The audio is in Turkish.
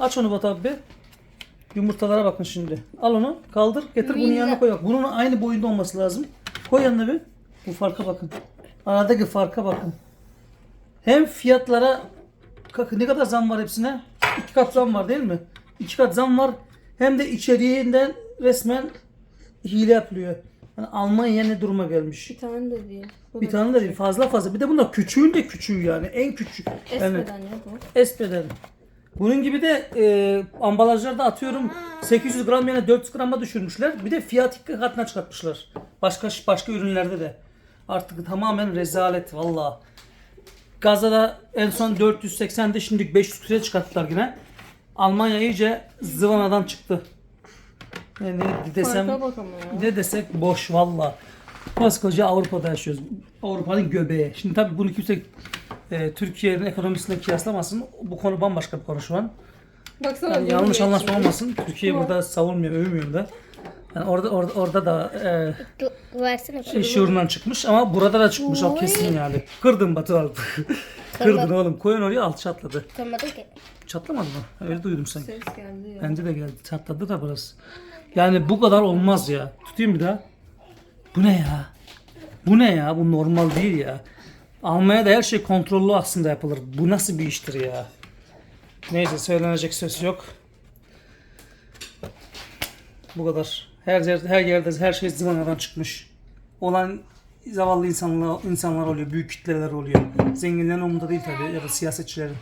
Aç onu Batu abi. bir. Yumurtalara bakın şimdi. Al onu kaldır getir bunun yanına koy. Bak, Bunun aynı boyunda olması lazım. Koy yanına bir. Bu farka bakın. Aradaki farka bakın. Hem fiyatlara ne kadar zam var hepsine? İki kat zam var değil mi? İki kat zam var. Hem de içeriğinden resmen hile yapılıyor. Yani Almanya ne duruma gelmiş. Bir tane de değil. Bu Bir tane de değil fazla fazla. Bir de bunlar küçüğün de küçüğü yani. En küçük. Esmeden ya bu. Espreden. Bunun gibi de e, ambalajlarda atıyorum 800 gram yerine 400 grama düşürmüşler. Bir de fiyat iki katına çıkartmışlar. Başka başka ürünlerde de. Artık tamamen rezalet valla. Gazada en son 480'de şimdi 500 liraya çıkarttılar yine. Almanya iyice zıvanadan çıktı. Yani ne desem ne desek boş valla. Koskoca Avrupa'da yaşıyoruz. Avrupa'nın göbeği. Şimdi tabii bunu kimse e, Türkiye'nin ekonomisine kıyaslamasın. Bu konu bambaşka bir konu şu an. Baksana. Yani yanlış anlaşma olmasın. Türkiye burada savunmuyor, övmüyor da. Yani orada orada orada da e, iş uğrundan çıkmış ama burada da çıkmış o kesin yani. Kırdın Batu abi. Kırdın oğlum. Koyun oraya alt çatladı. Kırmadım ki. Çatlamadı mı? Öyle duydum sanki. Ses geldi ya. Bence de geldi. Çatladı da burası. Yani bu kadar olmaz ya. Tutayım bir daha. Bu ne ya? Bu ne ya? Bu normal değil ya. Almanya'da her şey kontrollü aslında yapılır. Bu nasıl bir iştir ya? Neyse söylenecek söz yok. Bu kadar. Her yerde, her yerde her şey zıvanadan çıkmış. Olan zavallı insanlar, insanlar oluyor, büyük kitleler oluyor. Zenginlerin umurunda değil tabii ya da siyasetçilerin.